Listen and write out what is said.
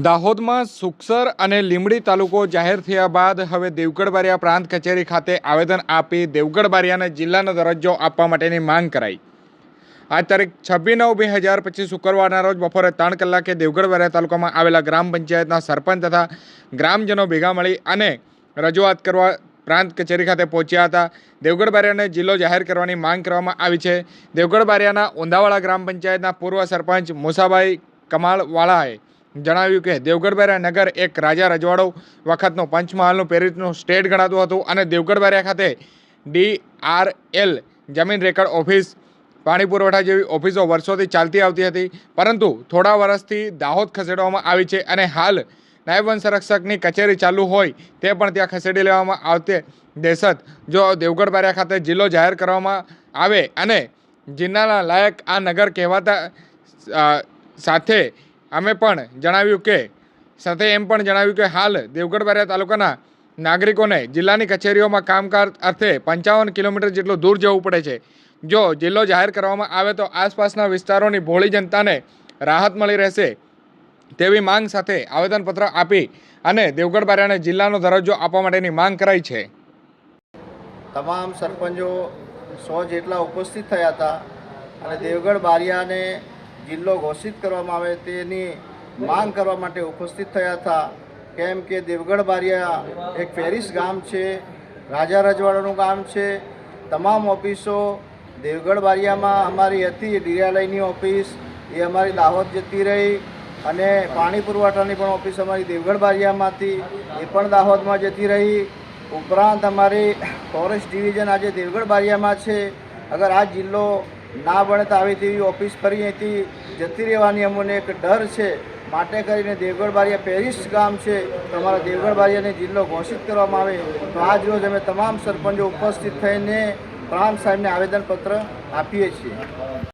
દાહોદમાં સુખસર અને લીંબડી તાલુકો જાહેર થયા બાદ હવે દેવગઢ બારિયા પ્રાંત કચેરી ખાતે આવેદન આપી દેવગઢ બારિયાને જિલ્લાનો દરજ્જો આપવા માટેની માંગ કરાઈ. આજ તારીખ છવ્વીસ નવ બે હજાર પચીસ શુક્રવારના રોજ બપોરે ત્રણ કલાકે દેવગઢબારિયા તાલુકામાં આવેલા ગ્રામ પંચાયતના સરપંચ તથા ગ્રામજનો ભેગા મળી અને રજૂઆત કરવા પ્રાંત કચેરી ખાતે પહોંચ્યા હતા. દેવગઢ બારિયાને જિલ્લો જાહેર કરવાની માંગ કરવામાં આવી છે. દેવગઢ બારિયાના ઊંધાવાડા ગ્રામ પંચાયતના પૂર્વ સરપંચ મુસાભાઈ કમાળવાળાએ જણાવ્યું કે દેવગઢ નગર એક રાજા રજવાડો વખતનો પંચમહાલનું પેરિસનું સ્ટેટ ગણાતું હતું અને દેવગઢ ખાતે ડી આર એલ જમીન રેકર્ડ ઓફિસ, પાણી પુરવઠા જેવી ઓફિસો વર્ષોથી ચાલતી આવતી હતી. પરંતુ થોડા વર્ષથી દાહોદ ખસેડવામાં આવી છે અને હાલ નાયબ વન સંરક્ષકની કચેરી ચાલુ હોય તે પણ ત્યાં ખસેડી લેવામાં આવતે દેશત જો દેવગઢ બારિયા ખાતે જિલ્લો જાહેર કરવામાં આવે અને જિલ્લાના લાયક આ નગર કહેવાતા સાથે અમે પણ જણાવ્યું કે, સાથે એમ પણ જણાવ્યું કે હાલ દેવગઢ બારિયા તાલુકાના નાગરિકોને જિલ્લાની કચેરીઓમાં કામકાજ અર્થે પંચાવન કિલોમીટર જેટલું દૂર જવું પડે છે. જો જિલ્લો જાહેર કરવામાં આવે તો આસપાસના વિસ્તારોની ભોળી જનતાને રાહત મળી રહેશે તેવી માંગ સાથે આવેદનપત્ર આપી અને દેવગઢ બારિયાને જિલ્લાનો દરજ્જો આપવા માટેની માંગ કરાઈ છે. તમામ સરપંચો સો જેટલા ઉપસ્થિત થયા હતા અને દેવગઢ બારિયાને જિલ્લો ઘોષિત કરવામાં આવે તેની માંગ કરવા માટે ઉપસ્થિત થયા હતા. કેમ કે દેવગઢ બારિયા એક ફેરિસ ગામ છે, રાજા રજવાડાનું ગામ છે. તમામ ઓફિસો દેવગઢ બારિયામાં અમારી હતી ડિયાલયની ઓફિસ, એ અમારી દાહોદ જતી રહી અને પાણી પુરવઠાની પણ ઓફિસ અમારી દેવગઢ બારિયામાંથી, એ પણ દાહોદમાં જતી રહી. ઉપરાંત અમારી ફોરેસ્ટ ડિવિઝન આજે દેવગઢ બારિયામાં છે. અગર આ જિલ્લો ના ભણે તો આવી તેવી ઓફિસ ફરી અહીંથી જતી રહેવાની અમને એક ડર છે. માટે કરીને દેવગઢ બારિયા પેરિસ ગામ છે. તમારા અમારા દેવગઢ બારિયાને જિલ્લો ઘોષિત કરવામાં આવે તો આજ રોજ અમે તમામ સરપંચો ઉપસ્થિત થઈને પ્રાંત સાહેબને આવેદનપત્ર આપીએ છીએ.